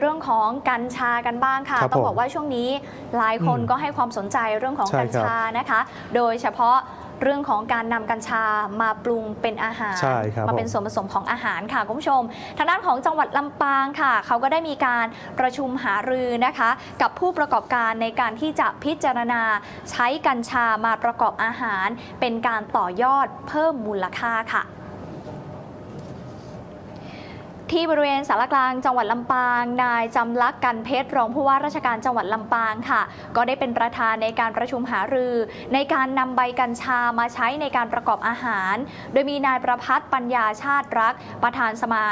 เรื่องของกัญชากันบ้างค่ะครับต้องผมบอกว่าช่วงนี้หลายคนอืมก็ให้ความสนใจเรื่องของใช่กัญครับชานะคะ โดยเฉพาะเรื่องของการนำกัญชามาปรุงเป็นอาหารใช่ครับมาเป็นผมส่วนผสมของอาหารค่ะคุณผู้ชม ทางด้านของจังหวัดลำปางค่ะ เขาก็ได้มีการประชุมหารือนะคะ กับผู้ประกอบการในการที่จะพิจารณาใช้กัญชามาประกอบอาหาร เป็นการต่อยอดเพิ่มมูลค่าค่ะ ที่บริเวณสารกลางจังหวัดลำปาง นายจำลักษณ์กันเพชรรองผู้ว่าราชการจังหวัดลำปางค่ะ ก็ได้เป็นประธานในการประชุมหารือ ในการนำใบกัญชามาใช้ในการประกอบอาหาร โดยมีนายประพัฒน์ปัญญาชาติรัก ประธานสมา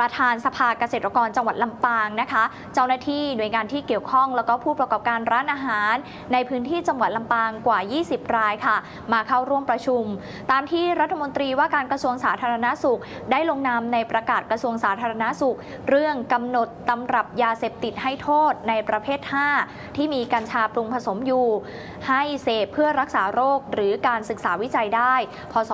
ประธานสภาเกษตรกรจังหวัดลำปางนะคะ เจ้าหน้าที่หน่วยงานที่เกี่ยวข้อง แล้วก็ผู้ประกอบการร้านอาหาร ในพื้นที่จังหวัดลำปางกว่า 20 รายค่ะ มาเข้าร่วมประชุม ตามที่รัฐมนตรีว่าการกระทรวงสาธารณาสุข ได้ลงนามในประกาศกระทรวงสาธารณาสุข เรื่องกำหนดตำรับยาเสพติดให้โทษในประเภท 5 ที่มีกัญชาปรุงผสมอยู่ ให้เสพเพื่อรักษาโรคหรือการศึกษาวิจัยได้ พศ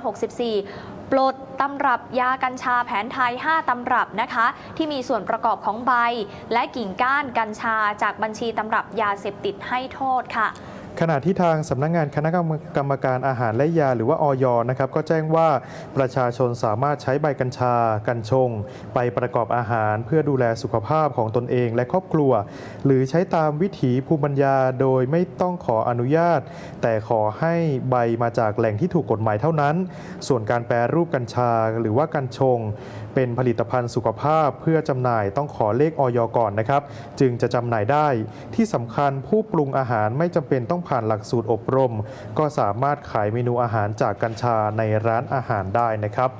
2564ปลดตำรับยากัญชาแผนไทย 5 ตำรับนะคะ ที่มีส่วนประกอบของใบ และกิ่งก้านกัญชาจากบัญชีตำรับยาเสพติดให้โทษค่ะ ขณะที่ทางสำนักงานคณะกรรมการอาหารและยาหรือว่าออยนะครับก็แจ้งว่าประชาชนสามารถใช้ใบกัญชา กัญชง ไปประกอบอาหาร เพื่อดูแลสุขภาพของตนเองและครอบครัว หรือใช้ตามวิถีภูมิปัญญาโดยไม่ต้องขออนุญาต แต่ขอให้ใบมาจากแหล่งที่ถูกกฎหมายเท่านั้น ส่วนการแปรรูปกัญชาหรือว่ากัญชง เป็นผลิตภัณฑ์สุขภาพเพื่อจำหน่ายต้องขอเลขออยก่อนนะครับ จึงจะจำหน่ายได้ที่สำคัญผู้ปรุงอาหารไม่จำเป็นต้องผ่านหลักสูตรอบรม ก็สามารถขายเมนูอาหารจากกัญชาในร้านอาหารได้นะครับ